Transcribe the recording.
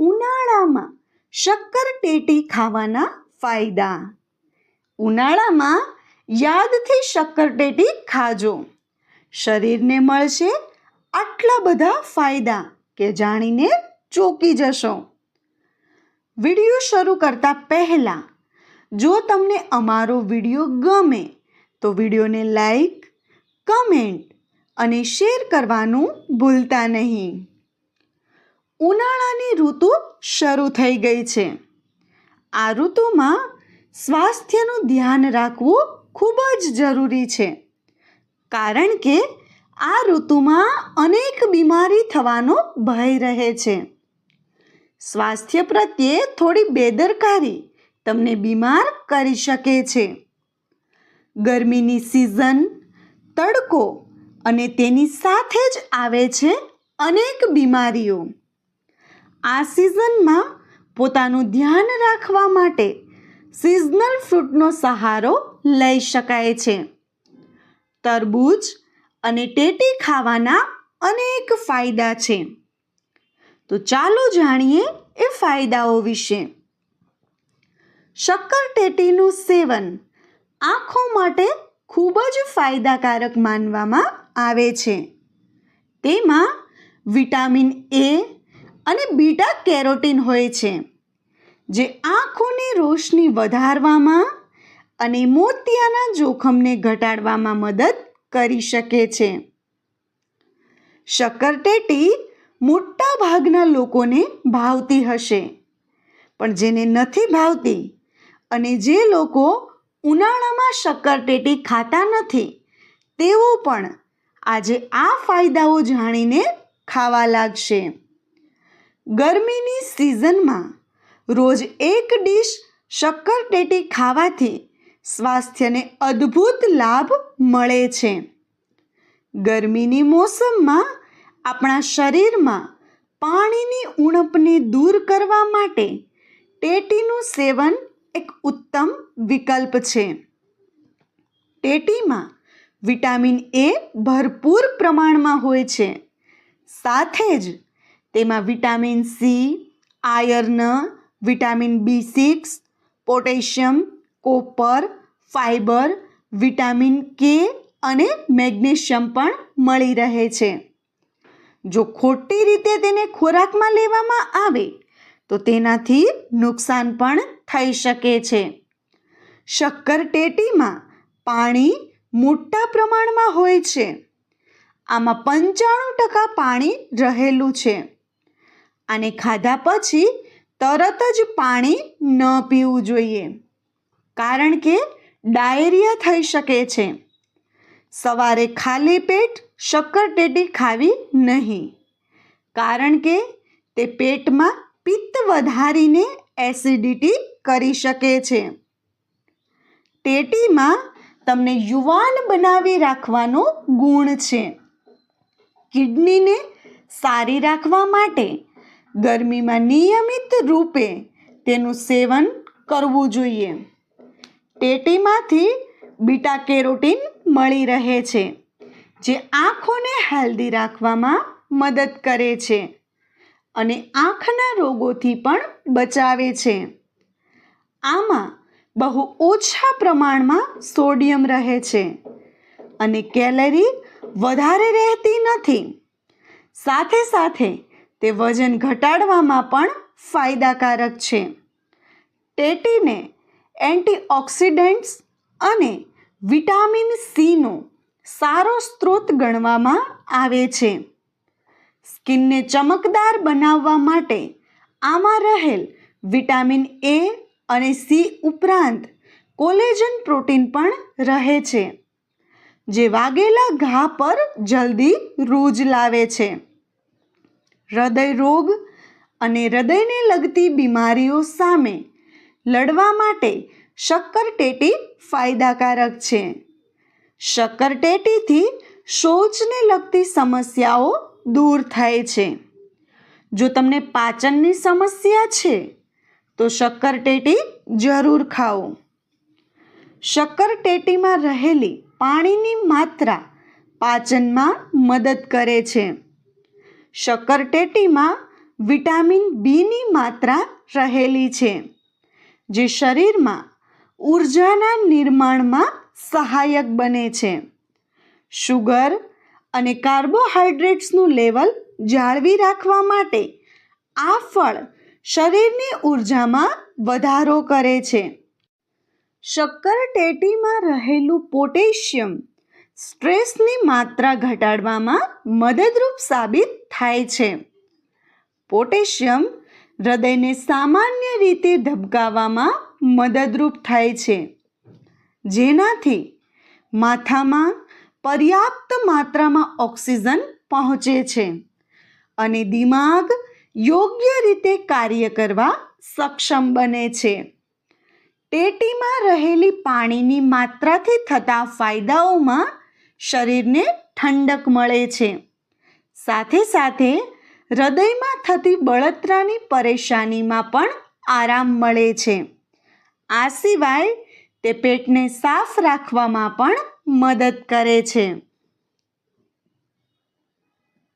ઉનાળામાં શક્કરટેટી ખાવાના ફાયદા. ઉનાળામાં યાદથી શક્કરટેટી ખાજો. શરીરને મળશે આટલા બધા ફાયદા કે જાણીને ચોંકી જશો. વીડિયો શરૂ કરતા પહેલાં, જો તમને અમારો વીડિયો ગમે, તો વિડીયોને લાઈક, કમેન્ટ અને શેર કરવાનું ભૂલતા નહીં. ઉનાળાની ઋતુ શરૂ થઈ ગઈ છે. આ ઋતુમાં સ્વાસ્થ્યનું ધ્યાન રાખવું ખૂબ જ જરૂરી છે. કારણ કે આ ઋતુમાં અનેક બીમારી થવાનો ભય રહે છે. સ્વાસ્થ્ય પ્રત્યે થોડી બેદરકારી તમને બીમાર કરી શકે છે. ગરમીની સિઝન, તડકો અને તેની સાથે જ આવે છે અનેક બીમારીઓ. આ સિઝનમાં પોતાનું ધ્યાન રાખવા માટે સિઝનલ ફ્રૂટનો સહારો લઈ શકાય છે. તરબૂચ અને ટેટી ખાવાના અનેક ફાયદા છે. તો ચાલો જાણીએ એ ફાયદાઓ વિશે. શક્કર ટેટીનું સેવન આંખો માટે ખૂબ જ ફાયદાકારક માનવામાં આવે છે. તેમાં વિટામિન એ અને બીટા કેરોટીન હોય છે, જે આંખોની રોશની વધારવામાં અને મોતિયાના જોખમને ઘટાડવામાં મદદ કરી શકે છે. શક્કરટેટી મોટા ભાગના લોકોને ભાવતી હશે, પણ જેને નથી ભાવતી અને જે લોકો ઉનાળામાં શક્કરટેટી ખાતા નથી, તેઓ પણ આજે આ ફાયદાઓ જાણીને ખાવા લાગશે. ગરમીની સિઝનમાં રોજ એક ડીશ શક્કરટેટી ખાવાથી સ્વાસ્થ્યને અદ્ભુત લાભ મળે છે. ગરમીની મોસમમાં આપણા શરીરમાં પાણીની ઉણપને દૂર કરવા માટે ટેટીનું સેવન એક ઉત્તમ વિકલ્પ છે. ટેટીમાં વિટામિન એ ભરપૂર પ્રમાણમાં હોય છે. સાથે જ તેમાં vitamin C, iron, vitamin B six, potassium, copper, fibre, vitamin K અને મેગ્નેશિયમ પણ મળી રહે છે. જો ખોટી રીતે તેને ખોરાકમાં લેવામાં આવે, તો તેનાથી નુકસાન પણ થઈ શકે છે. શક્કરટેટીમાં પાણી મોટા પ્રમાણમાં હોય છે. આમાં પંચાણું ટકા પાણી રહેલું છે. આને ખાધા પછી તરત જ પાણી ન પીવું જોઈએ. કારણ કે ડાયરિયા થઈ શકે છે. સવારે ખાલી પેટ શક્કરટેટી ખાવી નહીં. કારણ કે તે પેટમાં પિત્ત વધારીને એસિડિટી કરી શકે છે. ટેટીમાં તમને યુવાન બનાવી રાખવાનો ગુણ છે. કિડનીને સારી રાખવા માટે ગરમીમાં નિયમિત રૂપે તેનું સેવન કરવું જોઈએ. ટેટીમાંથી બીટા કેરોટીન મળી રહે છે, જે આંખોને હેલ્ધી રાખવામાં મદદ કરે છે અને આંખના રોગોથી પણ બચાવે છે. આમાં બહુ ઓછા પ્રમાણમાં સોડિયમ રહે છે અને કેલરી વધારે રહેતી નથી. સાથે સાથે તે વજન ઘટાડવામાં પણ ફાયદાકારક છે. ટેટીને એન્ટીઓક્સિડન્ટ્સ અને વિટામિન સીનો સારો સ્ત્રોત ગણવામાં આવે છે. સ્કિનને ચમકદાર બનાવવા માટે આમાં રહેલ વિટામિન એ અને સી ઉપરાંત કોલેજન પ્રોટીન પણ રહે છે, જે વાગેલા ઘા પર જલ્દી રૂજ લાવે છે. હૃદય રોગ અને હૃદયને લગતી બીમારીઓ સામે લડવા માટે શક્કરટેટી ફાયદાકારક છે. શક્કરટેટીથી શૌચને લગતી સમસ્યાઓ દૂર થાય છે. જો તમને પાચનની સમસ્યા છે, તો શક્કરટેટી જરૂર ખાઓ. શક્કરટેટીમાં રહેલી પાણીની માત્રા પાચનમાં મદદ કરે છે. શક્કરટેટીમાં વિટામિન બીની માત્રા રહેલી છે, જે શરીરમાં ઉર્જાના નિર્માણમાં સહાયક બને છે. શુગર અને કાર્બોહાઈડ્રેટ્સનું લેવલ જાળવી રાખવા માટે આ ફળ શરીરની ઉર્જામાં વધારો કરે છે. શક્કરટેટીમાં રહેલું પોટેશિયમ સ્ટ્રેસની માત્રા ઘટાડવામાં મદદરૂપ સાબિત થાય છે. પોટેશિયમ હૃદયને સામાન્ય રીતે ધબકાવવામાં મદદરૂપ થાય છે. જેનાથી માથામાં પર્યાપ્ત માત્રામાં ઓક્સિજન પહોંચે છે અને દિમાગ યોગ્ય રીતે કાર્ય કરવા સક્ષમ બને છે. ટેટીમાં રહેલી પાણીની માત્રાથી થતા ફાયદાઓમાં શરીરને ઠંડક મળે છે. સાથે સાથે હૃદયમાં થતી બળતરાની પરેશાનીમાં પણ આરામ મળે છે. આ સિવાય તે પેટને સાફ રાખવામાં પણ મદદ કરે છે.